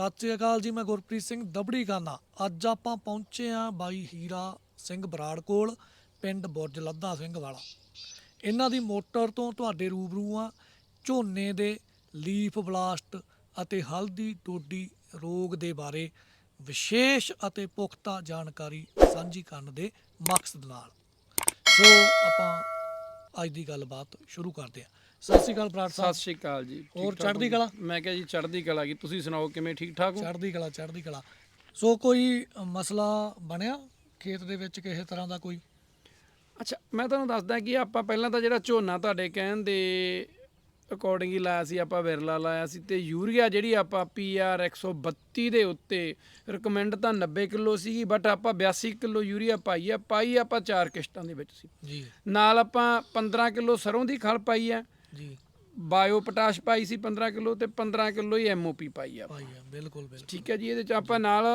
ਸਤਿ ਸ਼੍ਰੀ ਅਕਾਲ ਜੀ, ਮੈਂ ਗੁਰਪ੍ਰੀਤ ਸਿੰਘ ਦਬੜੀ ਗਾਨਾ ਅੱਜ ਆਪਾਂ ਪਹੁੰਚੇ ਆ ਬਾਈ ਹੀਰਾ ਸਿੰਘ ਬਰਾੜ ਕੋਲ, ਪਿੰਡ ਬੁਰਜ ਲੱਦਾ ਸਿੰਘ ਵਾਲਾ। ਇਹਨਾਂ ਦੀ ਮੋਟਰ ਤੋਂ ਤੁਹਾਡੇ ਰੂਬਰੂ ਆ ਝੋਨੇ ਦੇ ਲੀਫ ਬਲਾਸਟ ਅਤੇ ਹਲਦੀ ਟੋਡੀ ਰੋਗ ਦੇ ਬਾਰੇ ਵਿਸ਼ੇਸ਼ ਅਤੇ ਪੁਖਤਾ ਜਾਣਕਾਰੀ ਸਾਂਝੀ ਕਰਨ ਦੇ ਮਕਸਦ ਨਾਲ। ਸੋ ਆਪਾਂ ਅੱਜ ਦੀ ਗੱਲਬਾਤ ਸ਼ੁਰੂ ਕਰਦੇ ਹਾਂ। ਸਤਿ ਸ਼੍ਰੀ ਅਕਾਲ ਬਰਾੜ ਸਾਹਿਬ। ਸਤਿ ਸ਼੍ਰੀ ਅਕਾਲ ਜੀ। ਠੀਕ ਹੋਰ ਠਾਕ ਚੜ੍ਹਦੀ ਹੋ? ਕਲਾ? ਮੈਂ ਕਿਹਾ ਜੀ ਚੜ੍ਹਦੀ ਕਲਾ ਕੀ? ਤੁਸੀਂ ਸੁਣਾਓ ਕਿਵੇਂ ਠੀਕ ਠਾਕ ਹੋ? ਚੜ੍ਹਦੀ ਕਲਾ ਚੜ੍ਹਦੀ ਕਲਾ। ਸੋ ਕੋਈ ਮਸਲਾ ਬਣਿਆ ਖੇਤ ਦੇ ਵਿੱਚ ਕਿਸੇ ਤਰ੍ਹਾਂ ਦਾ ਕੋਈ? ਅੱਛਾ ਮੈਂ ਤੁਹਾਨੂੰ ਦੱਸਦਾ ਕਿ ਆਪਾਂ ਪਹਿਲਾਂ ਤਾਂ ਜਿਹੜਾ ਝੋਨਾ ਤੁਹਾਡੇ ਕਹਿਣ ਦੇ ਅਕੋਰਡਿੰਗ ਹੀ ਲਾਇਆ ਸੀ ਆਪਾਂ ਵਿਰਲਾ ਲਾਇਆ ਸੀ ਤੇ ਯੂਰੀਆ ਜਿਹੜੀ ਆਪਾਂ ਪੀਆਰ 132 ਦੇ ਉੱਤੇ ਰეკਮੈਂਡ ਤਾਂ 90 ਕਿਲੋ ਸੀਗੀ ਬਟ ਆਪਾਂ 82 ਕਿਲੋ ਯੂਰੀਆ ਪਾਈ ਆ ਪਾਈ ਆਪਾਂ ਚਾਰ ਕਿਸ਼ਤਾਂ ਦੇ ਵਿੱਚ ਸੀ। ਜੀ। ਨਾਲ ਆਪਾਂ 15 ਕਿਲੋ ਸਰੋਂ ਦੀ ਖਲ ਪਾਈ ਆ ਜੀ। ਬਾਇਓ ਪੋਟਾਸ਼ ਪਾਈ ਸੀ 15 ਕਿਲੋ ਤੇ 15 ਕਿਲੋ ਹੀ ਐਮਓਪੀ ਪਾਈ ਆ। ਭਾਈ ਆ ਬਿਲਕੁਲ ਬਿਲਕੁਲ। ਠੀਕ ਹੈ ਜੀ ਇਹਦੇ ਚ ਆਪਾਂ ਨਾਲ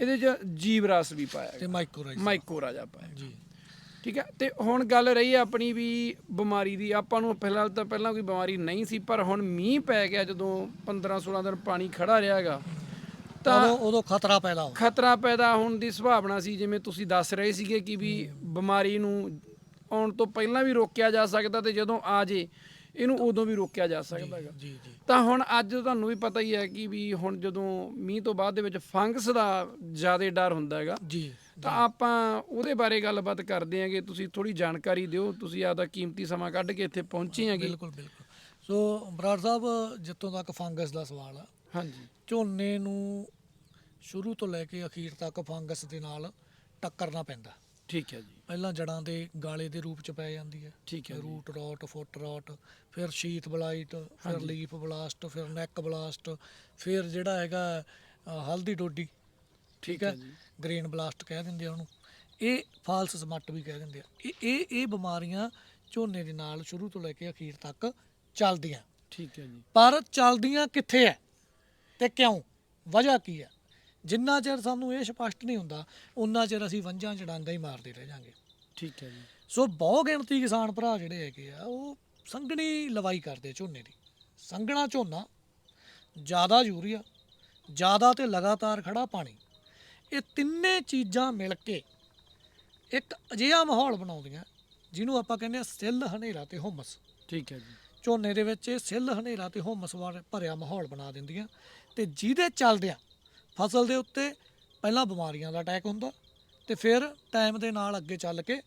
ਇਹਦੇ ਚ ਜੀਵ ਰਸ ਵੀ ਪਾਇਆ ਤੇ ਮਾਈਕਰੋਰਾਈਜ਼ ਮਾਈਕੋ ਰਾਜਾ ਪਾਇਆ ਜੀ। ਠੀਕ ਹੈ ਤੇ ਹੁਣ ਗੱਲ ਰਹੀ ਆਪਣੀ ਵੀ ਬਿਮਾਰੀ ਦੀ। ਆਪਾਂ ਨੂੰ ਫਿਲਹਾਲ ਤਾਂ ਪਹਿਲਾਂ ਕੋਈ ਬਿਮਾਰੀ ਨਹੀਂ ਸੀ ਪਰ ਹੁਣ ਮੀਂਹ ਪੈ ਗਿਆ ਜਦੋਂ 15 16 ਦਿਨ ਪਾਣੀ ਖੜਾ ਰਿਹਾਗਾ ਤਾਂ ਉਦੋਂ ਉਦੋਂ ਖਤਰਾ ਪੈਦਾ ਹੋ ਖਤਰਾ ਪੈਦਾ ਹੋਣ ਦੀ ਸੰਭਾਵਨਾ ਸੀ ਜਿਵੇਂ ਤੁਸੀਂ ਦੱਸ ਰਹੇ ਸੀਗੇ ਕਿ ਵੀ ਬਿਮਾਰੀ ਨੂੰ ਆਉਣ ਤੋਂ ਪਹਿਲਾਂ ਵੀ ਰੋਕਿਆ ਜਾ ਸਕਦਾ ਤੇ ਜਦੋਂ ਆ ਜੇ ਇਹਨੂੰ ਉਦੋਂ ਵੀ ਰੋਕਿਆ ਜਾ ਸਕਦਾ ਹੈਗਾ। ਜੀ ਜੀ। ਤਾਂ ਹੁਣ ਅੱਜ ਤੁਹਾਨੂੰ ਵੀ ਪਤਾ ਹੀ ਹੈ ਕਿ ਵੀ ਹੁਣ ਜਦੋਂ ਮੀਂਹ ਤੋਂ ਬਾਅਦ ਦੇ ਵਿੱਚ ਫੰਗਸ ਦਾ ਜ਼ਿਆਦਾ ਡਰ ਹੁੰਦਾ ਹੈਗਾ ਜੀ ਤਾਂ ਆਪਾਂ ਉਹਦੇ ਬਾਰੇ ਗੱਲਬਾਤ ਕਰਦੇ ਆਂਗੇ ਤੁਸੀਂ ਥੋੜੀ ਜਾਣਕਾਰੀ ਦਿਓ ਤੁਸੀਂ ਆਪਦਾ ਕੀਮਤੀ ਸਮਾਂ ਕੱਢ ਕੇ ਇੱਥੇ ਪਹੁੰਚੇ ਆਂਗੇ ਬਿਲਕੁਲ ਬਿਲਕੁਲ। ਸੋ ਬਰਾੜ ਸਾਹਿਬ ਜਿੱਥੋਂ ਤੱਕ ਫੰਗਸ ਦਾ ਸਵਾਲ ਆ ਹਾਂਜੀ। ਝੋਨੇ ਨੂੰ ਸ਼ੁਰੂ ਤੋਂ ਲੈ ਕੇ ਅਖੀਰ ਤੱਕ ਫੰਗਸ ਦੇ ਨਾਲ ਟੱਕਰਨਾ ਪੈਂਦਾ। ਠੀਕ ਹੈ ਜੀ। ਪਹਿਲਾਂ ਜੜਾਂ ਦੇ ਗਾਲੇ ਦੇ ਰੂਪ ਚ ਪੈ ਜਾਂਦੀ ਹੈ। ਠੀਕ ਹੈ ਜੀ। ਰੂਟ ਰੋਟ ਫੁੱਟ ਰੋਟ ਫਿਰ ਸ਼ੀਤ ਬਲਾਈਟ ਫਿਰ ਲੀਫ ਬਲਾਸਟ ਫਿਰ ਨੈਕ ਬਲਾਸਟ ਫਿਰ ਜਿਹੜਾ ਹੈਗਾ ਅ, ਹਲਦੀ ਡੋਡੀ। ਠੀਕ ਹੈ। ਜੀ। ਗ੍ਰੇਨ ਬਲਾਸਟ ਕਹਿ ਦਿੰਦੇ ਆ ਉਹਨੂੰ। ਇਹ ਫਾਲਸ ਸਮੱਟ ਵੀ ਕਹਿ ਦਿੰਦੇ ਆ। ਇਹ ਇਹ ਇਹ ਬਿਮਾਰੀਆਂ ਝੋਨੇ ਦੇ ਨਾਲ ਸ਼ੁਰੂ ਤੋਂ ਲੈ ਕੇ ਅਖੀਰ ਤੱਕ ਚੱਲਦੀਆਂ। ਠੀਕ ਹੈ ਜੀ। ਪਰ ਚੱਲਦੀਆਂ ਕਿੱਥੇ ਐ ਤੇ ਕਿਉਂ? ਵਜ੍ਹਾ ਕੀ ਹੈ? ਜਿੰਨਾ ਚਿਰ ਸਾਨੂੰ ਇਹ ਸਪਸ਼ਟ ਨਹੀਂ ਹੁੰਦਾ ਉਨਾ ਚਿਰ ਅਸੀਂ ਵੰਜਾਂ ਚੜਾਂਗਾ ਹੀ ਮਾਰਦੇ ਰਹਿ ਜਾਾਂਗੇ। ਠੀਕ ਹੈ ਜੀ। ਸੋ ਬਹੁ ਗਿਣਤੀ ਕਿਸਾਨ ਭਰਾ ਜਿਹੜੇ ਹੈਗੇ ਆ ਉਹ ਸੰਘਣੀ ਲਵਾਈ ਕਰਦੇ ਝੋਨੇ ਦੀ। ਸੰਘਣਾ ਝੋਨਾ ਜ਼ਿਆਦਾ ਯੂਰੀਆ ਜ਼ਿਆਦਾ ਤੇ ਲਗਾਤਾਰ ਖੜਾ ਪਾਣੀ ਇਹ ਤਿੰਨੇ ਚੀਜ਼ਾਂ ਮਿਲ ਕੇ ਇੱਕ ਅਜਿਹਾ ਮਾਹੌਲ ਬਣਾਉਂਦੀਆਂ ਜਿਹਨੂੰ ਆਪਾਂ ਕਹਿੰਦੇ ਆ ਸਿੱਲ ਹਨੇਰਾ ਤੇ ਹੁਮਸ। ਠੀਕ ਹੈ ਜੀ। ਝੋਨੇ ਦੇ ਵਿੱਚ ਇਹ ਸਿੱਲ ਹਨੇਰਾ ਤੇ ਹੁਮਸ ਵਾਲੇ ਭਰਿਆ ਮਾਹੌਲ ਬਣਾ ਦਿੰਦੀਆਂ ਤੇ ਜਿਹਦੇ ਚੱਲਦਿਆਂ ਫਸਲ ਦੇ ਉੱਤੇ ਪਹਿਲਾਂ ਬਿਮਾਰੀਆਂ ਦਾ ਅਟੈਕ ਹੁੰਦਾ ਤੇ ਫਿਰ ਟਾਈਮ ਦੇ ਨਾਲ ਅੱਗੇ ਚੱਲ ਕੇ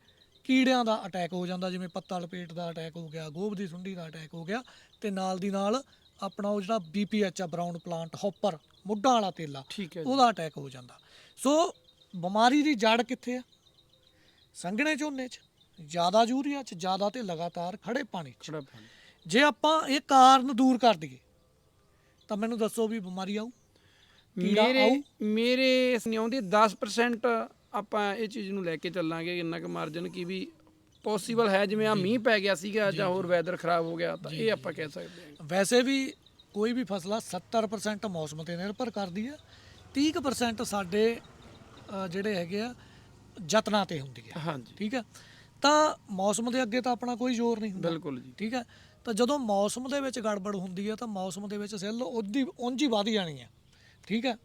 ਕੀੜਿਆਂ ਦਾ ਅਟੈਕ ਹੋ ਜਾਂਦਾ ਜਿਵੇਂ ਪੱਤਾ ਲਪੇਟ ਦਾ ਅਟੈਕ ਹੋ ਗਿਆ ਗੋਭ ਦੀ ਸੁੰਡੀ ਦਾ ਅਟੈਕ ਹੋ ਗਿਆ ਤੇ ਨਾਲ ਦੀ ਨਾਲ ਆਪਣਾ ਉਹ ਜਿਹੜਾ ਬੀਪੀਐਚ ਆ ਬਰਾਊਨ ਪਲਾਂਟ ਹੌਪਰ ਮੁੱਢਾਂ ਵਾਲਾ ਤੇਲਾ ਉਹਦਾ ਅਟੈਕ ਹੋ ਜਾਂਦਾ। ਸੋ ਬਿਮਾਰੀ ਦੀ ਜੜ ਕਿੱਥੇ ਆ? ਸੰਘਣੇ ਝੋਨੇ 'ਚ ਜ਼ਿਆਦਾ ਯੂਰੀਆ 'ਚ ਜ਼ਿਆਦਾ ਤੇ ਲਗਾਤਾਰ ਖੜੇ ਪਾਣੀ 'ਚ। ਜੇ ਆਪਾਂ ਇਹ ਕਾਰਨ ਦੂਰ ਕਰ ਦਈਏ ਤਾਂ ਮੈਨੂੰ ਦੱਸੋ ਵੀ ਬਿਮਾਰੀ ਆਊ। ਕੀੜਾ ਮੇਰੇ ਆਊ? ਮੇਰੇ ਸੁਣਾਉਂਦੇ 10% ਆਪਾਂ ਇਹ ਚੀਜ਼ ਨੂੰ ਲੈ ਕੇ ਚੱਲਾਂਗੇ ਇੰਨਾ ਕੁ ਮਾਰਜਨ ਕੀ ਵੀ ਪੋਸੀਬਲ ਹੈ ਜਿਵੇਂ ਆ ਮੀਂਹ ਪੈ ਗਿਆ ਸੀਗਾ ਜਾਂ ਹੋਰ ਵੈਦਰ ਖਰਾਬ ਹੋ ਗਿਆ ਤਾਂ ਇਹ ਆਪਾਂ ਕਹਿ ਸਕਦੇ ਹਾਂ। ਵੈਸੇ ਵੀ ਕੋਈ ਵੀ ਫਸਲ ਆ 70% ਮੌਸਮ ਤੇ ਨਿਰਭਰ ਕਰਦੀ ਆ 30% ਸਾਡੇ ਅ, ਜਿਹੜੇ ਹੈਗੇ ਆ ਯਤਨਾਂ ਤੇ ਹੁੰਦੀ ਆ। ਹਾਂਜੀ। ਠੀਕ ਹੈ ਤਾਂ ਮੌਸਮ ਦੇ ਅੱਗੇ ਤਾਂ ਆਪਣਾ ਕੋਈ ਜ਼ੋਰ ਨਹੀਂ ਹੁੰਦਾ। ਬਿਲਕੁਲ ਜੀ। ਠੀਕ ਹੈ ਤਾਂ ਜਦੋਂ ਮੌਸਮ ਦੇ ਵਿੱਚ ਗੜਬੜ ਹੁੰਦੀ ਹੈ ਤਾਂ ਮੌਸਮ ਦੇ ਵਿੱਚ ਸੈੱਲ ਉਹਦੀ ਉਂਝ ਹੀ ਵਧ ਜਾਣੀ ਹੈ ਠੀਕ ਹੈ?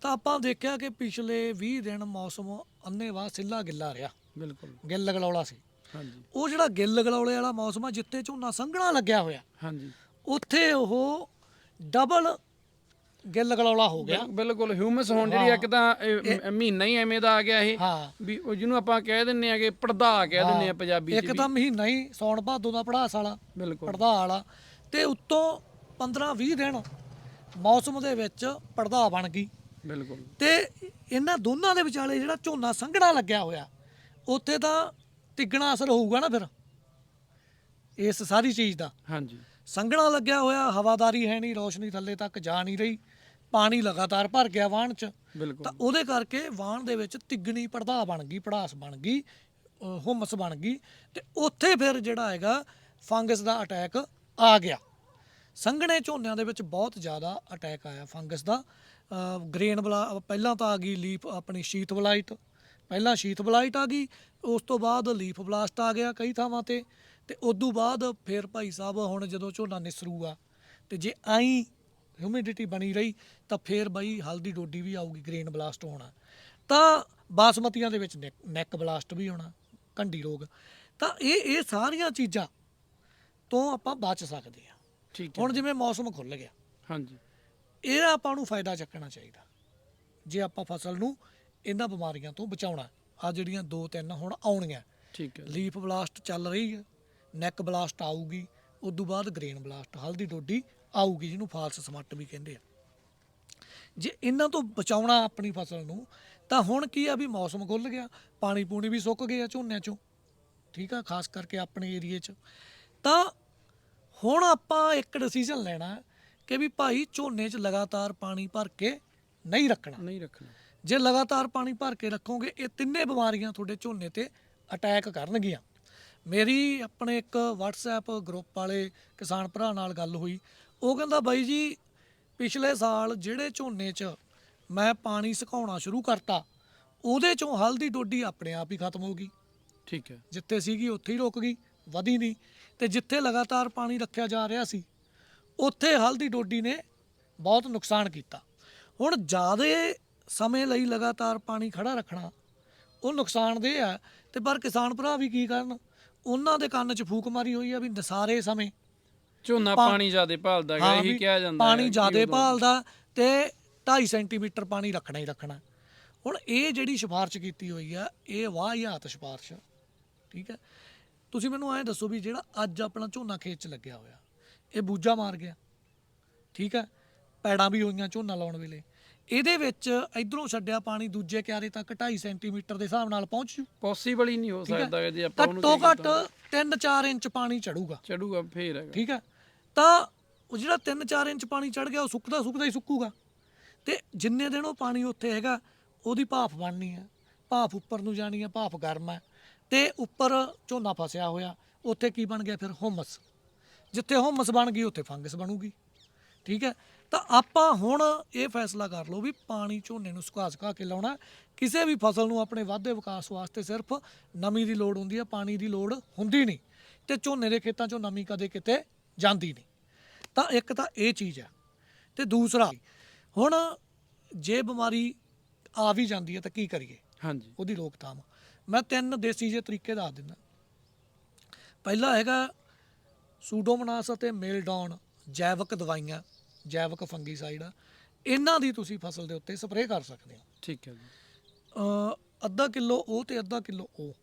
ਤਾਂ ਆਪਾਂ ਦੇਖਿਆ ਕਿ ਪਿਛਲੇ 20 ਦਿਨ ਮੌਸਮ ਅੰਨੇਵਾਹ ਸਿੱਲਾ ਗਿੱਲਾ ਰਿਹਾ। ਬਿਲਕੁਲ। ਗਿੱਲ ਗਲੌਲਾ ਸੀ। ਹਾਂਜੀ। ਉਹ ਜਿਹੜਾ ਗਿੱਲ ਗਲੌਲੇ ਵਾਲਾ ਮੌਸਮ ਆ ਜਿੱਤੇ ਝੋਨਾ ਸੰਘਣਾ ਲੱਗਿਆ ਹੋਇਆ ਹਾਂਜੀ। ਉੱਥੇ ਉਹ ਡਬਲ ਗਿੱਲ ਗਲੌਲਾ ਹੋ ਗਿਆ। ਬਿਲ- ਬਿਲਕੁਲ ਹਿਊਮਸ ਹੋਣ ਜਿਹੜੀ ਇੱਕ ਤਾਂ ਇਹ ਮਹੀਨਾ ਹੀ ਐਵੇਂ ਦਾ ਆ ਗਿਆ ਇਹ ਹਾਂ। ਵੀ ਉਹ ਜਿਹਨੂੰ ਆਪਾਂ ਕਹਿ ਦਿੰਨੇ ਆ ਕਿ ਪੜਦਾ ਕਹਿ ਦਿੰਨੇ ਆ ਪੰਜਾਬੀ ਚ ਇੱਕ ਤਾਂ ਮਹੀਨਾ ਹੀ ਸੌਣ ਭਾਦੋ ਦਾ ਪੜਾਸ ਵਾਲਾ ਬਿਲਕੁਲ। ਪੜਦਾ ਵਾਲਾ। ਤੇ ਉੱਤੋਂ 15 20 ਦਿਨ ਮੌਸਮ ਦੇ ਵਿੱਚ ਪੜਦਾ ਬਣ ਗਈ। ਬਿਲਕੁਲ। ਤੇ ਇਹਨਾਂ ਦੋਨਾਂ ਦੇ ਵਿਚਾਲੇ ਜਿਹੜਾ ਝੋਨਾ ਸੰਘਣਾ ਲੱਗਿਆ ਹੋਇਆ ਉੱਥੇ ਤਾਂ ਤਿੱਗਣਾ ਅਸਰ ਹੋਊਗਾ ਨਾ ਫਿਰ ਇਸ ਸਾਰੀ ਚੀਜ਼ ਦਾ। ਹਾਂਜੀ। ਸੰਘਣਾ ਲੱਗਿਆ ਹੋਇਆ ਹਵਾਦਾਰੀ ਹੈ ਨਹੀਂ ਰੋਸ਼ਨੀ ਥੱਲੇ ਤੱਕ ਜਾ ਨਹੀਂ ਰਹੀ ਪਾਣੀ ਲਗਾਤਾਰ ਭਰ ਗਿਆ ਵਾਹਣ 'ਚ। ਬਿਲਕੁਲ। ਤਾਂ ਉਹਦੇ ਕਰਕੇ ਵਾਹਣ ਦੇ ਵਿੱਚ ਤਿੱਗਣੀ ਪੜਦਾ ਬਣ ਗਈ ਪੜਾਸ ਬਣ ਗਈ ਅਹ ਹੁਮਸ ਬਣ ਗਈ। ਤੇ ਉੱਥੇ ਫਿਰ ਜਿਹੜਾ ਹੈਗਾ ਫੰਗਸ ਦਾ ਅਟੈਕ ਆ ਗਿਆ। ਸੰਘਣੇ ਝੋਨਿਆਂ ਦੇ ਵਿੱਚ ਬਹੁਤ ਜ਼ਿਆਦਾ ਅਟੈਕ ਆਇਆ ਫੰਗਸ ਦਾ। ਗ੍ਰੇਨ ਬਲਾ, ਪਹਿਲਾਂ ਤਾਂ ਆ ਗਈ ਲੀਫ ਆਪਣੀ ਸ਼ੀਤ ਬਲਾਈਟ ਪਹਿਲਾਂ ਸ਼ੀਤ ਬਲਾਈਟ ਆ ਗਈ, ਉਸ ਤੋਂ ਬਾਅਦ ਲੀਫ ਬਲਾਸਟ ਆ ਗਿਆ ਕਈ ਥਾਵਾਂ ਤੇ ਤੇ ਤੋਂ ਬਾਅਦ ਫਿਰ ਭਾਈ ਸਾਹਿਬ ਹੁਣ ਜਦੋਂ ਝੋਨਾ ਨਿਸਰੂਗਾ, ਤੇ ਜੇ ਆਈ ਹਿਊਮਿਡਿਟੀ ਬਣੀ ਰਹੀ, ਤਾਂ ਫਿਰ ਬਈ ਹਲਦੀ ਡੋਡੀ ਵੀ ਆਊਗੀ ਗ੍ਰੇਨ ਬਲਾਸਟ ਹੋਣਾ। ਤਾਂ ਬਾਸਮਤੀਆਂ ਦੇ ਵਿੱਚ ਨੈਕ- ਨੈਕ ਬਲਾਸਟ ਵੀ ਹੋਣਾ ਕੰਡੀ ਰੋਗ। ਤਾਂ ਇਹ ਇਹ ਸਾਰੀਆਂ ਚੀਜ਼ਾਂ ਤੋਂ ਆਪਾਂ ਬਚ ਸਕਦੇ ਹਾਂ। ਠੀਕ ਹੈ। ਹੁਣ ਜਿਵੇਂ ਮੌਸਮ ਖੁੱਲ ਗਿਆ। ਹਾਂਜੀ। ਇਹ ਆਪਾਂ ਨੂੰ ਫਾਇਦਾ ਚੱਕਣਾ ਚਾਹੀਦਾ। ਜੇ ਆਪਾਂ ਫਸਲ ਨੂੰ ਇਹਨਾਂ ਬਿਮਾਰੀਆਂ ਤੋਂ ਬਚਾਉਣਾ ਆ ਜਿਹੜੀਆਂ ਦੋ ਤਿੰਨ ਹੁਣ ਆਉਣੀਆਂ। ਠੀਕ ਹੈ। ਲੀਫ ਬਲਾਸਟ ਚੱਲ ਰਹੀ ਹੈ ਨੈਕ ਬਲਾਸਟ ਆਊਗੀ ਉਦੋਂ ਬਾਅਦ ਗ੍ਰੇਨ ਬਲਾਸਟ ਹਲਦੀ ਡੋਡੀ ਆਊਗੀ ਜਿਹਨੂੰ ਫਾਲਸ ਸਮੱਟ ਵੀ ਕਹਿੰਦੇ ਆ। ਜੇ ਇਹਨਾਂ ਤੋਂ ਬਚਾਉਣਾ ਆਪਣੀ ਫਸਲ ਨੂੰ ਤਾਂ ਹੁਣ ਕੀ ਆ ਵੀ ਮੌਸਮ ਖੁੱਲ ਗਿਆ ਪਾਣੀ ਪੂਣੀ ਵੀ ਸੁੱਕ ਗਿਆ ਝੋਨਿਆਂ ਚੋਂ। ਠੀਕ ਆ ਖਾਸ ਕਰਕੇ ਆਪਣੇ ਏਰੀਏ 'ਚ। ਤਾਂ ਹੁਣ ਆਪਾਂ ਇੱਕ ਡਿਸੀਜਨ ਲੈਣਾ ਕਿ ਵੀ ਭਾਈ ਝੋਨੇ 'ਚ ਲਗਾਤਾਰ ਪਾਣੀ ਭਰ ਕੇ ਨਹੀਂ ਰੱਖਣਾ। ਨਹੀਂ ਰੱਖਣਾ। ਜੇ ਲਗਾਤਾਰ ਪਾਣੀ ਭਰ ਕੇ ਰੱਖੋਗੇ ਇਹ ਤਿੰਨੇ ਬਿਮਾਰੀਆਂ ਤੁਹਾਡੇ ਝੋਨੇ ਤੇ ਅਟੈਕ ਕਰਨਗੀਆਂ। ਮੇਰੀ ਆਪਣੇ ਇੱਕ WhatsApp ਗਰੁੱਪ ਵਾਲੇ ਕਿਸਾਨ ਭਰਾ ਨਾਲ ਗੱਲ ਹੋਈ। ਉਹ ਕਹਿੰਦਾ ਬਾਈ ਜੀ ਪਿਛਲੇ ਸਾਲ ਜਿਹੜੇ ਝੋਨੇ 'ਚ ਮੈਂ ਪਾਣੀ ਸੁਕਾਉਣਾ ਸ਼ੁਰੂ ਕਰਤਾ ਉਹਦੇ ਚੋਂ ਹਲਦੀ ਡੋਡੀ ਆਪਣੇ ਆਪ ਹੀ ਖਤਮ ਹੋ ਗਈ। ਠੀਕ ਹੈ। ਜਿੱਥੇ ਸੀਗੀ ਉੱਥੇ ਹੀ ਰੁਕ ਗਈ। ਵਧੀ ਨਹੀਂ ਤੇ ਜਿੱਥੇ ਲਗਾਤਾਰ ਪਾਣੀ ਰੱਖਿਆ ਜਾ ਰਿਹਾ ਸੀ ਉੱਥੇ ਹਲਦੀ ਡੋਡੀ ਨੇ ਬਹੁਤ ਨੁਕਸਾਨ ਕੀਤਾ। ਹੁਣ ਜ਼ਿਆਦੇ ਸਮੇਂ ਲਈ ਲਗਾਤਾਰ ਪਾਣੀ ਖੜਾ ਰੱਖਣਾ ਉਹ ਨੁਕਸਾਨਦੇਹ ਆ ਤੇ ਪਰ ਕਿਸਾਨ ਭਰਾ ਵੀ ਕੀ ਕਰਨ ਉਹਨਾਂ ਦੇ ਕੰਨ 'ਚ ਫੂਕ ਮਾਰੀ ਹੋਈ ਆ ਵੀ ਨਸਾਰੇ ਸਮੇਂ। ਝੋਨਾ ਪਾ- ਪਾਣੀ ਜ਼ਿਆਦੇ ਭਾਲਦਾ ਹੈਗਾ ਹਾਂ ਇਹੀ ਵੀ ਕਿਹਾ ਜਾਂਦਾ ਪਾਣੀ ਜ਼ਿਆਦੇ ਭਾਲਦਾ ਤੇ 2.5 ਸੈਂਟੀਮੀਟਰ ਪਾਣੀ ਰੱਖਣਾ ਹੀ ਰੱਖਣਾ। ਹੁਣ ਇਹ ਜਿਹੜੀ ਸਿਫਾਰਿਸ਼ ਕੀਤੀ ਹੋਈ ਆ ਇਹ ਵਾਹਿਆਤ ਸਿਫਾਰਿਸ਼। ਠੀਕ ਹੈ ਤੁਸੀਂ ਮੈਨੂੰ ਐਂ ਦੱਸੋ ਵੀ ਜਿਹੜਾ ਅੱਜ ਆਪਣਾ ਝੋਨਾ ਖੇਤ 'ਚ ਲੱਗਿਆ ਹੋਇਆ ਇਹ ਬੂਜਾ ਮਾਰ ਗਿਆ। ਠੀਕ ਹੈ? ਪੈੜਾਂ ਵੀ ਹੋਈਆਂ ਝੋਨਾ ਲਾਉਣ ਵੇਲੇ। ਇਹਦੇ ਵਿੱਚ ਇਧਰੋਂ ਛੱਡਿਆ ਪਾਣੀ ਦੂਜੇ ਕਿਆਰੇ ਤੱਕ 2.5 ਸੈਂਟੀਮੀਟਰ ਦੇ ਹਿਸਾਬ ਨਾਲ ਪਹੁੰਚ ਜੂ। ਪੋਸੀਬਲ ਹੀ ਨਹੀਂ ਹੈ? ਸਕਦਾ ਜੇ ਆਪਾਂ ਉਹਨੂੰ ਘੱਟੋ ਘੱਟ 3-4 ਇੰਚ ਪਾਣੀ ਚੜੂਗਾ। ਚੜੂਗਾ ਫੇਰ ਹੈਗਾ। ਠੀਕ ਹੈ? ਤਾਂ ਉਹ ਜਿਹੜਾ 3-4 ਇੰਚ ਪਾਣੀ ਚੜ ਗਿਆ ਉਹ ਸੁੱਕਦਾ ਸੁੱਕਦਾ ਹੀ ਸੁੱਕੂਗਾ। ਤੇ ਜਿੰਨੇ ਦਿਨ ਉਹ ਪਾਣੀ ਉੱਥੇ ਹੈਗਾ ਉਹਦੀ ਭਾਫ ਬਣਨੀ ਹੈ। ਭਾਫ ਉੱਪਰ ਨੂੰ ਜਾਣੀ ਹੈ ਭਾਫ ਗਰਮ ਹੈ। ਤੇ ਉੱਪਰ ਝੋਨਾ ਫਸਿਆ ਹੋਇਆ ਉੱਥੇ ਕੀ ਬਣ ਗਿਆ ਫਿਰ? ਹੁਮਸ। ਜਿੱਥੇ ਹੁਮਸ ਬਣ ਗਈ ਉੱਥੇ ਫੰਗਸ ਬਣੂਗੀ। ਠੀਕ ਹੈ? ਤਾਂ ਆਪਾਂ ਹੁਣ ਇਹ ਫੈਸਲਾ ਕਰ ਲਓ ਵੀ ਪਾਣੀ ਝੋਨੇ ਨੂੰ ਸੁਕਾ ਸੁਕਾ ਕੇ ਲਾਉਣਾ ਕਿਸੇ ਵੀ ਫਸਲ ਨੂੰ ਆਪਣੇ ਵਾਧੇ ਵਿਕਾਸ ਵਾਸਤੇ ਸਿਰਫ ਨਮੀ ਦੀ ਲੋੜ ਹੁੰਦੀ ਹੈ ਪਾਣੀ ਦੀ ਲੋੜ ਹੁੰਦੀ ਨਹੀਂ ਤੇ ਝੋਨੇ ਦੇ ਖੇਤਾਂ 'ਚੋਂ ਨਮੀ ਕਦੇ ਕਿਤੇ ਜਾਂਦੀ ਨਹੀਂ। ਤਾਂ ਇੱਕ ਤਾਂ ਇਹ ਚੀਜ਼ ਹੈ ਤੇ ਦੂਸਰਾ ਹੁਣ ਜੇ ਬਿਮਾਰੀ ਆ ਵੀ ਜਾਂਦੀ ਹੈ ਤਾਂ ਕੀ ਕਰੀਏ? ਹਾਂਜੀ। ਉਹਦੀ ਰੋਕਥਾਮ। ਮੈਂ ਤਿੰਨ ਦੇਸੀ ਜਿਹੇ ਤਰੀਕੇ ਦੱਸ ਦਿੰਦਾ। ਪਹਿਲਾ ਹੈਗਾ ਸੂਡੋਮੋਨਾਸ ਅਤੇ ਮੇਲਡੌਨ ਜੈਵਿਕ ਦਵਾਈਆਂ ਜੈਵਿਕ ਫੰਗੀਸਾਈਡ। ਇਹਨਾਂ ਦੀ ਤੁਸੀਂ ਫਸਲ ਦੇ ਉੱਤੇ ਸਪਰੇਅ ਕਰ ਸਕਦੇ ਹੋ। ਠੀਕ ਹੈ ਜੀ। ਅ, ਅੱਧਾ ਕਿਲੋ ਉਹ ਤੇ ਅੱਧਾ ਕਿਲੋ ਉਹ।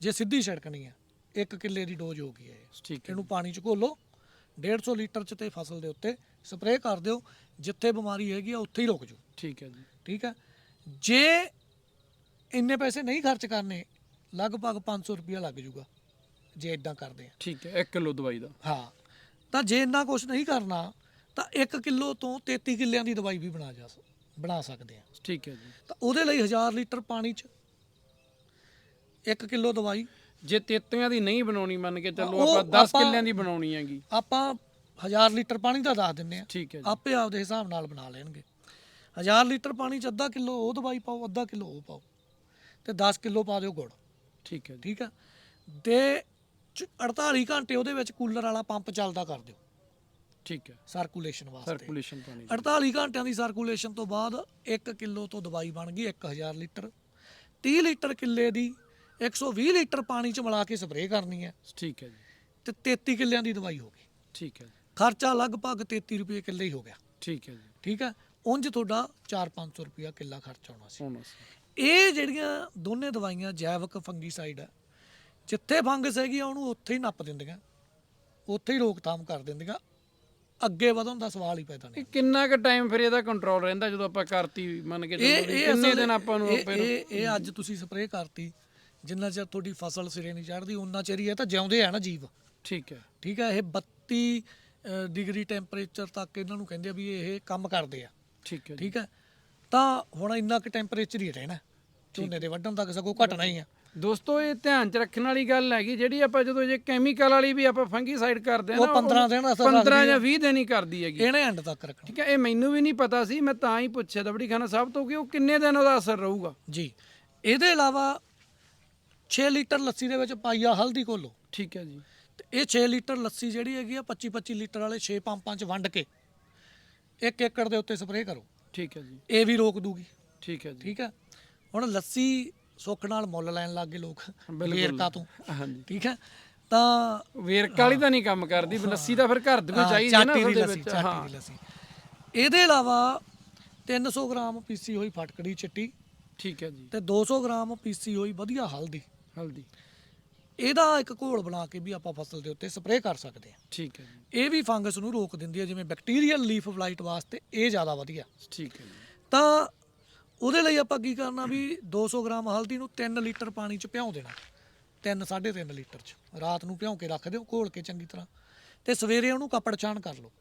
ਜੇ ਸਿੱਧੀ ਛਿੜਕਣੀ ਹੈ ਇੱਕ ਕਿੱਲੇ ਦੀ ਡੋਜ਼ ਹੋ ਗਈ ਹੈ। ਇਹ। ਠੀਕ ਇਹਨੂੰ ਪਾਣੀ ਚ ਘੋਲੋ 150 ਲੀਟਰ ਚ ਤੇ ਫਸਲ ਦੇ ਉੱਤੇ ਸਪਰੇਅ ਕਰ ਦਿਓ। ਜਿੱਥੇ ਬਿਮਾਰੀ ਹੈਗੀ ਆ ਉੱਥੇ ਹੀ ਰੁਕ ਜੂ ਠੀਕ ਹੈ ਜੀ। ਠੀਕ ਹੈ? ਜੇ ਇੰਨੇ ਪੈਸੇ ਨਹੀਂ ਖਰਚ ਕਰਨੇ ਲਗਭਗ 500 ਰੁਪਇਆ ਲੱਗ ਜੂਗਾ ਜੇ ਇਦਾਂ ਕਰਦੇ ਆ। ਠੀਕ ਹੈ 1 ਕਿਲੋ ਦਵਾਈ ਦਾ। ਹਾਂ ਤਾਂ ਜੇ ਇੰਨਾ ਕੁਝ ਨਹੀਂ ਕਰਨਾ ਤਾਂ 1 ਕਿਲੋ ਤੋਂ 33 ਕਿੱਲਿਆਂ ਦੀ ਦਵਾਈ ਵੀ ਬਣਾ ਜਾ ਬਣਾ ਸਕਦੇ ਆ। ਠੀਕ ਹੈ ਜੀ। ਤਾਂ ਉਹਦੇ ਲਈ 1000 ਲੀਟਰ ਪਾਣੀ ਚ 1 ਕਿਲੋ ਦਵਾਈ। ਜੇ ਤੇਤੀਆਂ ਦੀ ਨਹੀਂ ਬਣਾਉਣੀ ਮੰਨ ਕੇ ਚੱਲੋ ਆਪਾਂ 10 ਆਪਾਂ- ਕਿੱਲਿਆਂ ਦੀ ਬਣਾਉਣੀ ਹੈਗੀ। ਆਪਾਂ 1000 ਲੀਟਰ ਪਾਣੀ ਦਾ ਦੱਸ ਦਿੰਨੇ ਆ। ਠੀਕ ਹੈ ਜੀ। ਆਪੇ ਆਪਦੇ ਹਿਸਾਬ ਨਾਲ ਬਣਾ ਲੈਣਗੇ। 1000 ਲੀਟਰ ਪਾਣੀ ਚ ਅੱਧਾ ਕਿਲੋ ਉਹ ਦਵਾਈ ਪਾਓ ਅੱਧਾ ਕਿਲੋ ਉਹ ਪਾਓ। ਤੇ 10 ਕਿਲੋ ਪਾ ਦਿਓ ਗੁੜ। ਠੀਕ ਹੈ ਜੀ। ਠੀਕ ਆ? ਤੇ ਚ- 48 ਘੰਟੇ ਉਹਦੇ ਵਿੱਚ ਕੂਲਰ ਵਾਲਾ ਪੰਪ ਚੱਲਦਾ ਕਰ ਦਿਓ। ਠੀਕ ਹੈ। ਸਰਕੂਲੇਸ਼ਨ ਵਾਸਤੇ। ਸਰਕੂਲੇਸ਼ਨ ਪਾਣੀ ਦੀ। 48 ਘੰਟਿਆਂ ਦੀ ਸਰਕੂਲੇਸ਼ਨ ਤੋਂ ਬਾਅਦ 1 ਕਿਲੋ ਤੋਂ ਦਵਾਈ ਬਣ ਗਈ 1000 ਲੀਟਰ। 30 ਲੀਟਰ ਕਿੱਲੇ ਦੀ 120 ਲੀਟਰ ਪਾਣੀ ਚ ਮਿਲਾ ਕੇ ਸਪਰੇਅ ਕਰਨੀ ਹੈ। ਠੀਕ ਹੈ ਜੀ। ਤੇ 33 ਕਿੱਲਿਆਂ ਦੀ ਦਵਾਈ ਹੋ ਗਈ। ਠੀਕ ਹੈ ਜੀ। ਖਰਚਾ ਲਗਭਗ 33 ਰੁਪਏ ਕਿੱਲੇ ਹੀ ਹੋ ਗਿਆ। ਠੀਕ ਹੈ ਜੀ। ਠੀਕ ਹੈ? ਉਂਝ ਤੁਹਾਡਾ 4-500 ਰੁਪਇਆ ਕਿੱਲਾ ਖਰਚ ਆਉਣਾ ਸੀ। ਹੁਣ ਅਸੀਂ ਇਹ ਜਿਹੜੀਆਂ ਦੋਨੇ ਦਵਾਈਆਂ ਜੈਵਿਕ ਫੰਗੀਸਾਈਡ ਆ ਜਿੱਥੇ ਫੰਗਸ ਹੈਗੀ ਆ ਉਹਨੂੰ ਉੱਥੇ ਹੀ ਨੱਪ ਦਿੰਦੀਆਂ ਉੱਥੇ ਹੀ ਰੋਕਥਾਮ ਕਰ ਦਿੰਦੀਆਂ ਅੱਗੇ ਵਧਣ ਦਾ ਸਵਾਲ ਹੀ ਪੈਦਾ ਨਹੀਂ। ਇਹ ਕਿੰਨਾ ਕੁ ਟਾਈਮ ਫਿਰ ਇਹਦਾ ਕੰਟਰੋਲ ਰਹਿੰਦਾ ਜਦੋਂ ਆਪਾਂ ਕਰਤੀ ਮੰਨ ਕੇ ਚੱਲੋ ਵੀ ਕਿੰਨੇ ਦਿਨ ਆਪਾਂ ਨੂੰ ਇਹ- ਇਹ ਇਹ ਅੱਜ ਤੁਸੀਂ ਸਪਰੇਅ ਕਰਤੀ ਜਿੰਨਾ ਚਿਰ ਤੁਹਾਡੀ ਫਸਲ ਸਿਰੇ ਨਹੀਂ ਚੜਦੀ ਉਹਨਾਂ ਚਿਰ ਹੀ ਇਹ ਤਾਂ ਜਿਉਂਦੇ ਆ ਨਾ ਜੀਵ। ਠੀਕ ਹੈ। ਠੀਕ ਹੈ ਇਹ 32 ਅ, ਡਿਗਰੀ ਟੈਂਪਰੇਚਰ ਤੱਕ ਇਹਨਾਂ ਨੂੰ ਕਹਿੰਦੇ ਆ ਵੀ ਇਹ ਕੰਮ ਕਰਦੇ ਆ। ਠੀਕ ਹੈ ਠੀਕ ਹੈ ਤਾਂ ਹੁਣ ਇੰਨਾ ਕੁ ਟੈਂਪਰੇਚਰ ਹੀ ਰਹਿਣਾ। ਝੋਨੇ ਦੇ ਵੱਢਣ ਤੱਕ ਸਗੋਂ ਘਟਣਾ ਹੀ ਆ। ਦੋਸਤੋ ਇਹ ਧਿਆਨ ਚ ਰੱਖਣ ਵਾਲੀ ਗੱਲ ਹੈਗੀ ਜਿਹੜੀ ਆਪਾਂ ਜਦੋਂ ਜੇ ਕੈਮੀਕਲ ਵਾਲੀ ਵੀ ਆਪਾਂ ਫੰਗੀਸਾਈਡ ਕਰਦੇ ਆ ਉਹ ਨਾ 15 ਦਿਨ ਅਸਰ 15 ਰੱਖਦੀ ਜਾਂ ਆ। 20 ਦਿਨ ਹੀ ਕਰਦੀ ਹੈਗੀ। ਇਹਨੇ ਐਂਡ ਤੱਕ ਰੱਖਣਾ। ਠੀਕ ਹੈ ਇਹ ਮੈਨੂੰ ਵੀ ਨਹੀਂ ਪਤਾ ਸੀ ਮੈਂ ਤਾਂ ਹੀ ਪੁੱਛਿਆ ਦਬੜੀ ਖਾਨਾ ਸਾਹਿਬ ਤੋਂ ਕਿ ਉਹ ਕਿੰਨੇ ਦਿਨ ਉਹਦਾ ਅਸਰ ਰਹੂਗਾ। ਜੀ। ਇਹਦੇ ਇਲਾਵਾ 6 ਲੀਟਰ ਲੱਸੀ ਦੇ ਵਿੱਚ ਪਾਈਆ ਹਲਦੀ ਘੋਲੋ। ਠੀਕ ਹੈ ਜੀ। ਇਹ 6 ਲੀਟਰ ਲੱਸੀ ਜਿਹੜੀ ਹੈਗੀ ਆ 25 25 ਲੀਟਰ ਵਾਲੇ 6 ਪੰਪਾਂ 'ਚ ਵੰਡ ਕੇ ਇੱਕ ਏਕੜ ਦੇ ਉੱਤੇ ਸਪਰੇਅ ਕਰੋ। ਠੀਕ ਹੈ ਜੀ। ਇਹ ਵੀ ਰੋਕ ਦੂਗੀ। ਠੀਕ ਹੈ ਜੀ। ਠੀਕ ਹੈ? ਹੁਣ ਲੱਸੀ ਸੁੱਖ ਨਾਲ ਮੁੱਲ ਲੈਣ ਲੱਗ ਗਏ ਲੋਕ। ਵੇਰਕਾ ਤੋਂ। ਹਾਂਜੀ। ਠੀਕ ਹੈ? ਤਾਂ ਵੇਰਕ ਵਾਲੀ ਤਾਂ ਨਹੀਂ ਕੰਮ ਕਰਦੀ ਲੱਸੀ ਤਾਂ ਫਿਰ ਘਰ ਦੇ ਵਿੱਚ ਚਾਹੀਦੀ ਹੈ ਨਾ ਚਾਟੀ ਦੀ ਉਹਦੇ ਲੱਸੀ ਵਿੱਚ ਚਾਟੀ ਦੀ ਲੱਸੀ। ਇਹਦੇ ਇਲਾਵਾ 300 ਗ੍ਰਾਮ ਪੀਸੀ ਹੋਈ ਫਟਕੜੀ ਚਿੱਟੀ ਠੀਕ ਹੈ ਜੀ। ਤੇ 200 ਗ੍ਰਾਮ ਪੀਸੀ ਹੋਈ ਵਧੀਆ ਹਲਦੀ। ਹਲਦੀ। ਇਹਦਾ ਇੱਕ ਘੋਲ ਬਣਾ ਕੇ ਵੀ ਆਪਾਂ ਫਸਲ ਦੇ ਉੱਤੇ ਸਪਰੇਅ ਕਰ ਸਕਦੇ ਹਾਂ। ਠੀਕ ਹੈ ਜੀ। ਇਹ ਵੀ ਫੰਗਸ ਨੂੰ ਰੋਕ ਦਿੰਦੀ ਹੈ ਜਿਵੇਂ ਬੈਕਟੀਰੀਅਲ ਲੀਫ ਬਲਾਈਟ ਵਾਸਤੇ ਇਹ ਜ਼ਿਆਦਾ ਵਧੀਆ। ਠੀਕ ਹੈ ਜੀ। ਤਾਂ ਉਹਦੇ ਲਈ ਆਪਾਂ ਕੀ ਕਰਨਾ ਵੀ 200 ਗ੍ਰਾਮ ਹਲਦੀ ਨੂੰ 3 ਲੀਟਰ ਪਾਣੀ ਚ ਭਿਉਂ ਦੇਣਾ। 3 3.5 ਲੀਟਰ ਚ। ਰਾਤ ਨੂੰ ਭਿਉਂ ਕੇ ਰੱਖ ਦਿਓ ਘੋਲ ਕੇ ਚੰਗੀ ਤਰ੍ਹਾਂ। ਤੇ ਸਵੇਰੇ ਉਹਨੂੰ ਕੱਪੜ ਛਾਣ ਕਰ ਲਓ।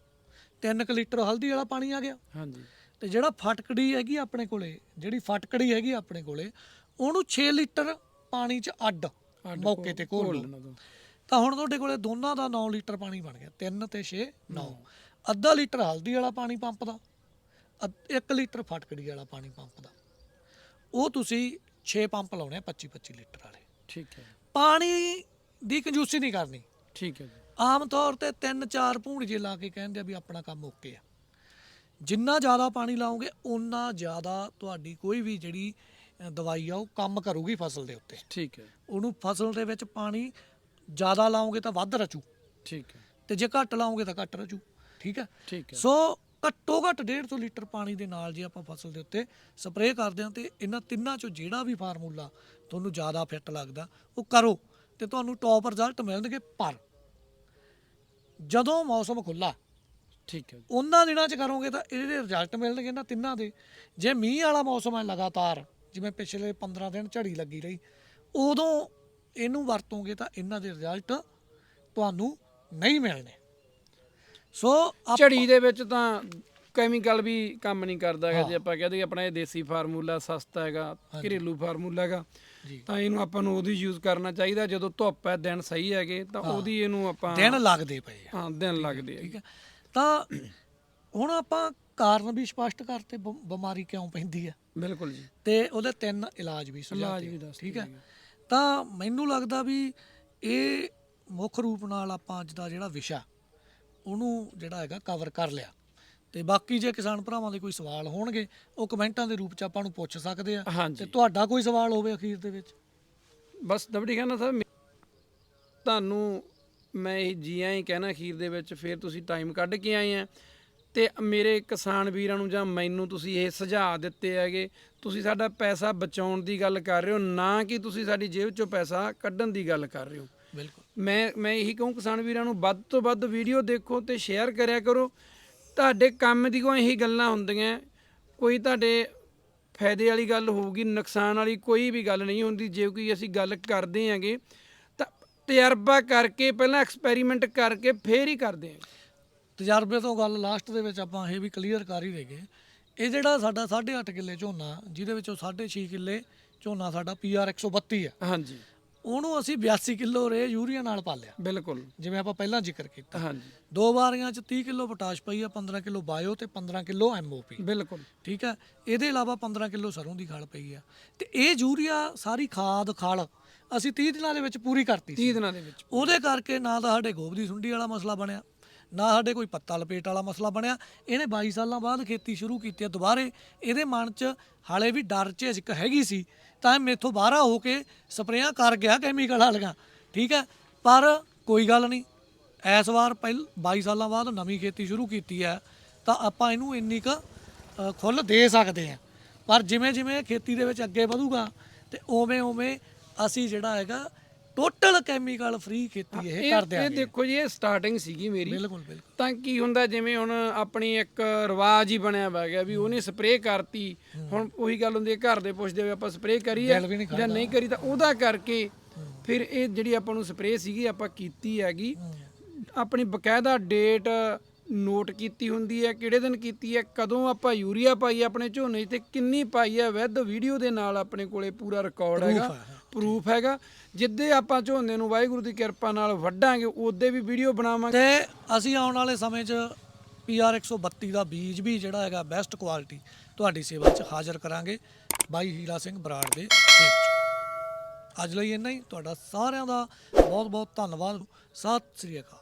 3 ਲੀਟਰ ਹਲਦੀ ਵਾਲਾ ਪਾਣੀ ਆ ਗਿਆ। ਹਾਂਜੀ। ਤੇ ਜਿਹੜਾ ਫਟਕੜੀ ਹੈਗੀ ਆਪਣੇ ਕੋਲੇ ਜਿਹੜੀ ਫਟਕੜੀ ਹੈਗੀ ਆਪਣੇ ਕੋਲੇ ਉਹਨੂੰ 6 ਲੀਟਰ ਪਾਣੀ ਚ ਅੱਡ ਅੱਡ। ਮੌਕੇ ਤੇ ਘੋਲ ਲਓ। ਤੋਂ। ਹੁਣ ਤੁਹਾਡੇ ਕੋਲੇ ਦੋਨਾਂ ਦਾ 9 ਲੀਟਰ ਪਾਣੀ ਬਣ ਗਿਆ 3 ਤੇ 6 9 ਅੱਧਾ ਲੀਟਰ ਹਲਦੀ ਵਾਲਾ ਪਾਣੀ ਪੰਪ ਦਾ 1 ਲੀਟਰ ਫਟਕੜੀ ਵਾਲਾ ਪਾਣੀ ਪੰਪ ਦਾ। ਉਹ ਤੁਸੀਂ 6 ਪੰਪ ਲਾਉਣੇ ਆ 25 25 ਲੀਟਰ ਵਾਲੇ। ਠੀਕ ਹੈ। ਪਾਣੀ ਦੀ ਕੰਜੂਸੀ ਨਹੀਂ ਕਰਨੀ। ਠੀਕ ਹੈ ਜੀ। ਆਮ ਤੌਰ ਤੇ 3-4 ਭੂੰਡ ਜੇ ਲਾ ਕੇ ਕਹਿੰਦੇ ਆ ਵੀ ਆਪਣਾ ਕੰਮ ਓਕੇ ਆ। ਜਿੰਨਾ ਜ਼ਿਆਦਾ ਪਾਣੀ ਲਾਓਗੇ ਉਨਾ ਜ਼ਿਆਦਾ ਤੁਹਾਡੀ ਕੋਈ ਵੀ ਜਿਹੜੀ ਦਵਾਈ ਆ ਉਹ ਕੰਮ ਕਰੂਗੀ ਫਸਲ ਦੇ ਉੱਤੇ। ਠੀਕ ਹੈ। ਉਹਨੂੰ ਫਸਲ ਦੇ ਵਿੱਚ ਪਾਣੀ ਜ਼ਿਆਦਾ ਲਾਓਗੇ ਤਾਂ ਵੱਧ ਰਚੂ। ਠੀਕ ਹੈ। ਤੇ ਜੇ ਘੱਟ ਲਾਓਗੇ ਤਾਂ ਘੱਟ ਰਚੂ ਠੀਕ ਹੈ? ਠੀਕ ਹੈ। ਸੋ ਘੱਟੋ ਘੱਟ 150 ਲੀਟਰ ਪਾਣੀ ਦੇ ਨਾਲ ਜੇ ਆਪਾਂ ਫਸਲ ਦੇ ਉੱਤੇ ਸਪਰੇਅ ਕਰਦੇ ਹਾਂ ਤੇ ਇਹਨਾਂ ਤਿੰਨਾਂ ਚੋਂ ਜਿਹੜਾ ਵੀ ਫਾਰਮੂਲਾ ਤੁਹਾਨੂੰ ਜ਼ਿਆਦਾ ਫਿੱਟ ਲੱਗਦਾ ਉਹ ਕਰੋ ਤੇ ਤੁਹਾਨੂੰ ਟੌਪ ਰਿਜ਼ਲਟ ਮਿਲਣਗੇ ਪਰ ਜਦੋਂ ਮੌਸਮ ਖੁੱਲਾ ਠੀਕ ਹੈ। ਉਹਨਾਂ ਦਿਨਾਂ 'ਚ ਕਰੋਗੇ ਤਾਂ ਇਹਦੇ ਰਿਜ਼ਲਟ ਮਿਲਣਗੇ ਇਹਨਾਂ ਤਿੰਨਾਂ ਦੇ। ਜੇ ਮੀਂਹ ਵਾਲਾ ਮੌਸਮ ਹੈ ਲਗਾਤਾਰ ਜਿਵੇਂ ਪਿਛਲੇ 15 ਦਿਨ ਝੜੀ ਲੱਗੀ ਰਹੀ ਉਦੋਂ ਇਹਨੂੰ ਵਰਤੋਗੇ ਤਾਂ ਇਹਨਾਂ ਦੇ ਰਿਜ਼ਲਟ ਤੁਹਾਨੂੰ ਨਹੀਂ ਮਿਲਣੇ। ਸੋ ਝੜੀ ਦੇ ਵਿੱਚ ਤਾਂ ਕੈਮੀਕਲ ਵੀ ਕੰਮ ਨਹੀਂ ਕਰਦਾ ਹੈਗਾ ਜੇ ਆਪਾਂ ਕਹਦੇ ਆਪਣਾ ਇਹ ਦੇਸੀ ਫਾਰਮੂਲਾ ਸਸਤਾ ਹੈਗਾ ਘਰੇਲੂ ਫਾਰਮੂਲਾ ਹੈਗਾ ਤਾਂ ਇਹਨੂੰ ਆਪਾਂ ਨੂੰ ਉਹਦੀ ਯੂਜ਼ ਕਰਨਾ ਚਾਹੀਦਾ ਜਦੋਂ ਧੁੱਪ ਹੈ ਦਿਨ ਸਹੀ ਹੈਗੇ ਤਾਂ ਉਹਦੀ ਇਹਨੂੰ ਆਪਾਂ ਦਿਨ ਲੱਗਦੇ ਪਏ ਆ। ਹਾਂ ਦਿਨ ਲੱਗਦੇ ਆ। ਠੀਕ ਹੈ। ਤਾਂ ਹੁਣ ਆਪਾਂ ਕਾਰਨ ਵੀ ਸਪਸ਼ਟ ਕਰਤੇ ਬਿਮਾਰੀ ਕਿਉਂ ਪੈਂਦੀ ਆ? ਬਿਲਕੁਲ ਜੀ। ਤੇ ਉਹਦੇ ਤਿੰਨ ਇਲਾਜ ਵੀ ਇਲਾਜ ਸੁਝਾਤੇ ਵੀ ਦੱਸ ਠੀਕ ਹੈ। ਤਾਂ ਮੈਨੂੰ ਲੱਗਦਾ ਵੀ ਇਹ ਮੁੱਖ ਰੂਪ ਨਾਲ ਆਪਾਂ ਅੱਜ ਦਾ ਜਿਹੜਾ ਵਿਸ਼ਾ ਉਹਨੂੰ ਜਿਹੜਾ ਹੈਗਾ ਕਵਰ ਕਰ ਲਿਆ। ਤੇ ਬਾਕੀ ਜੇ ਕਿਸਾਨ ਭਰਾਵਾਂ ਦੇ ਕੋਈ ਸਵਾਲ ਹੋਣਗੇ ਉਹ ਕਮੈਂਟਾਂ ਦੇ ਰੂਪ ਚ ਆਪਾਂ ਨੂੰ ਪੁੱਛ ਸਕਦੇ ਆ। ਤੇ ਤੁਹਾਡਾ ਕੋਈ ਸਵਾਲ ਹੋਵੇ ਅਖੀਰ ਦੇ ਵਿੱਚ। ਬਸ ਦਬੜੀ ਖਾਨਾ ਸਾਹਿਬ ਮੇ- ਤੁਹਾਨੂੰ ਮੈਂ ਇਹ ਜੀ ਆਈ ਕਹਿਣਾ ਅਖੀਰ ਦੇ ਵਿੱਚ ਫਿਰ ਤੁਸੀਂ ਟਾਈਮ ਕੱਢ ਕੇ ਆਏ ਆ। ਤੇ ਮੇਰੇ ਕਿਸਾਨ ਵੀਰਾਂ ਨੂੰ ਜਾਂ ਮੈਨੂੰ ਤੁਸੀਂ ਇਹ ਸੁਝਾਅ ਦਿੱਤੇ ਹੈਗੇ ਤੁਸੀਂ ਸਾਡਾ ਪੈਸਾ ਬਚਾਉਣ ਦੀ ਗੱਲ ਕਰ ਰਹੇ ਹੋ ਨਾ ਕਿ ਤੁਸੀਂ ਸਾਡੀ ਜੇਬ ਚੋਂ ਪੈਸਾ ਕੱਢਣ ਦੀ ਗੱਲ ਕਰ ਰਹੇ ਹੋ। ਬਿਲਕੁਲ। ਮੈਂ ਮੈਂ ਇਹੀ ਕਹੂੰ ਕਿਸਾਨ ਵੀਰਾਂ ਨੂੰ ਵੱਧ ਤੋਂ ਵੱਧ ਵੀਡੀਓ ਦੇਖੋ ਤੇ ਸ਼ੇਅਰ ਕਰਿਆ ਕਰੋ। ਤੁਹਾਡੇ ਕੰਮ ਦੀ ਕੋਈ ਇਹੀ ਗੱਲਾਂ ਹੁੰਦੀਆਂ ਕੋਈ ਤੁਹਾਡੇ ਫਾਇਦੇ ਵਾਲੀ ਗੱਲ ਹੋਊਗੀ ਨੁਕਸਾਨ ਵਾਲੀ ਕੋਈ ਵੀ ਗੱਲ ਨਹੀਂ ਹੁੰਦੀ ਜੇ ਕੋਈ ਅਸੀਂ ਗੱਲ ਕਰਦੇ ਆਂਗੇ ਤਾਂ ਤਜਰਬਾ ਕਰਕੇ ਪਹਿਲਾਂ ਐਕਸਪੈਰੀਮੈਂਟ ਕਰਕੇ ਫੇਰ ਹੀ ਕਰਦੇ ਆਂ ਤਜਰਬੇ ਤੋਂ ਗੱਲ ਲਾਸਟ ਦੇ ਵਿੱਚ ਆਪਾਂ ਇਹ ਵੀ ਕਲੀਅਰ ਕਰ ਹੀ ਦੇਗੇ ਇਹ ਜਿਹੜਾ ਸਾਡਾ 8.5 ਕਿੱਲੇ ਝੋਨਾ ਜਿਹਦੇ ਵਿੱਚੋਂ 6.5 ਕਿੱਲੇ ਝੋਨਾ ਸਾਡਾ ਪੀਆਰ 132 ਆ। ਹਾਂਜੀ। ਉਹਨੂੰ ਅਸੀਂ 82 ਕਿਲੋ ਰੇ ਯੂਰੀਆ ਨਾਲ ਪਾਲਿਆ। ਬਿਲਕੁਲ। ਜਿਵੇਂ ਆਪਾਂ ਪਹਿਲਾਂ ਜ਼ਿਕਰ ਕੀਤਾ। ਹਾਂਜੀ। ਦੋ ਵਾਰੀਆਂ ਚ 30 ਕਿਲੋ ਪੋਟਾਸ਼ ਪਈ ਆ 15 ਕਿਲੋ ਬਾਇਓ ਤੇ 15 ਕਿਲੋ ਐਮਓਪੀ ਬਿਲਕੁਲ। ਠੀਕ ਹੈ ਇਹਦੇ ਇਲਾਵਾ 15 ਕਿਲੋ ਸਰੋਂ ਦੀ ਖਲ ਪਈ ਆ। ਤੇ ਇਹ ਯੂਰੀਆ ਸਾਰੀ ਖਾਦ ਖਲ ਅਸੀਂ 30 ਦਿਨਾਂ ਦੇ ਵਿੱਚ ਪੂਰੀ ਕਰਤੀ ਸੀ। 30 ਦਿਨਾਂ ਦੇ ਵਿੱਚ। ਉਹਦੇ ਕਰਕੇ ਨਾ ਤਾਂ ਸਾਡੇ ਗੋਬ ਦੀ ਸੁੰਡੀ ਵਾਲਾ ਮਸਲਾ ਬਣਿਆ ਨਾ ਸਾਡੇ ਕੋਈ ਪੱਤਾ ਲਪੇਟ ਵਾਲਾ ਮਸਲਾ ਬਣਿਆ ਇਹਨੇ 22 ਸਾਲਾਂ ਬਾਅਦ ਖੇਤੀ ਸ਼ੁਰੂ ਕੀਤੀ ਹੈ ਦੁਬਾਰੇ ਇਹਦੇ ਮਨ 'ਚ ਹਾਲੇ ਵੀ ਡਰ ਝਿਜਕ ਹੈਗੀ ਸੀ ਤਾਂ ਇਹ ਮੇਥੋਂ ਬਾਹਰਾ ਹੋ ਕੇ ਸਪਰੇਆਂ ਕਰ ਗਿਆ ਕੈਮੀਕਲ ਵਾਲੀਆਂ ਠੀਕ ਹੈ? ਪਰ ਕੋਈ ਗੱਲ ਨਹੀਂ ਇਸ ਵਾਰ ਪਹਿਲ 22 ਸਾਲਾਂ ਬਾਅਦ ਨਵੀਂ ਖੇਤੀ ਸ਼ੁਰੂ ਕੀਤੀ ਹੈ ਤਾਂ ਆਪਾਂ ਇਹਨੂੰ ਇੰਨੀ ਕੁ ਅ, ਖੁੱਲ ਦੇ ਸਕਦੇ ਹਾਂ। ਪਰ ਜਿਵੇਂ ਜਿਵੇਂ ਖੇਤੀ ਦੇ ਵਿੱਚ ਅੱਗੇ ਵਧੂਗਾ ਤੇ ਉਵੇਂ ਉਵੇਂ ਅਸੀਂ ਜਿਹੜਾ ਹੈਗਾ ਟੋਟਲ ਕੈਮੀਕਲ ਫ੍ਰੀ ਖੇਤੀ ਇਹ ਕਰ ਇਹ ਦਿਆਂਗੇ ਦੇਖੋ ਜੀ ਇਹ ਸਟਾਰਟਿੰਗ ਸੀਗੀ ਮੇਰੀ। ਬਿਲਕੁਲ ਬਿਲਕੁਲ। ਤਾਂ ਕੀ ਹੁੰਦਾ ਜਿਵੇਂ ਹੁਣ ਆਪਣੀ ਇੱਕ ਰਿਵਾਜ ਹੀ ਬਣਿਆ ਵਾ ਗਿਆ ਵੀ ਉਹਨੇ ਸਪਰੇਅ ਕਰਤੀ। ਹੁਣ ਉਹੀ ਗੱਲ ਹੁੰਦੀ ਹੈ ਘਰ ਦੇ ਪੁੱਛਦੇ ਹੋਏ ਆਪਾਂ ਸਪਰੇਅ ਕਰੀਏ ਜਾਂ ਨਹੀਂ ਕਰੀ ਤਾਂ ਉਹਦਾ ਕਰਕੇ ਫਿਰ ਇਹ ਜਿਹੜੀ ਆਪਾਂ ਨੂੰ ਸਪਰੇਅ ਸੀਗੀ ਆਪਾਂ ਕੀਤੀ ਹੈਗੀ। ਆਪਣੀ ਬਕਾਇਦਾ ਡੇਟ ਨੋਟ ਕੀਤੀ ਹੁੰਦੀ ਹੈ ਕਿਹੜੇ ਦਿਨ ਕੀਤੀ ਹੈ ਕਦੋਂ ਆਪਾਂ ਯੂਰੀਆ ਪਾਈ ਆਪਣੇ ਝੋਨੇ 'ਚ ਤੇ ਕਿੰਨੀ ਪਾਈ ਹੈ ਵਿਦ ਵੀਡੀਓ ਦੇ ਨਾਲ ਆਪਣੇ ਕੋਲੇ ਪੂਰਾ ਰਿਕਾਰਡ ਹੈਗਾ। ਪ੍ਰੂਫ ਹੈਗਾ। ਜਿੱਦੇ ਆਪਾਂ ਝੋਨੇ ਨੂੰ ਵਾਹਿਗੁਰੂ ਦੀ ਕਿਰਪਾ ਨਾਲ ਵੱਢਾਂਗੇ, ਉਹਦੇ ਵੀ ਵੀਡੀਓ ਬਣਾਵਾਂਗੇ। ਤੇ ਅਸੀਂ ਆਉਣ ਵਾਲੇ ਸਮੇਂ 'ਚ ਪੀਆਰ 132 ਦਾ ਬੀਜ ਵੀ ਜਿਹੜਾ ਹੈਗਾ ਬੈਸਟ ਕੁਆਲਿਟੀ ਤੁਹਾਡੀ ਸੇਵਾ 'ਚ ਹਾਜ਼ਰ ਕਰਾਂਗੇ ਬਾਈ ਹੀਰਾ ਸਿੰਘ ਬਰਾੜ ਦੇ ਅੱਜ ਲਈ ਇੰਨਾ ਹੀ। ਤੁਹਾਡਾ ਸਾਰਿਆਂ ਦਾ ਬਹੁਤ ਬਹੁਤ ਧੰਨਵਾਦ। ਸਤਿ ਸ੍ਰੀ ਅਕਾਲ।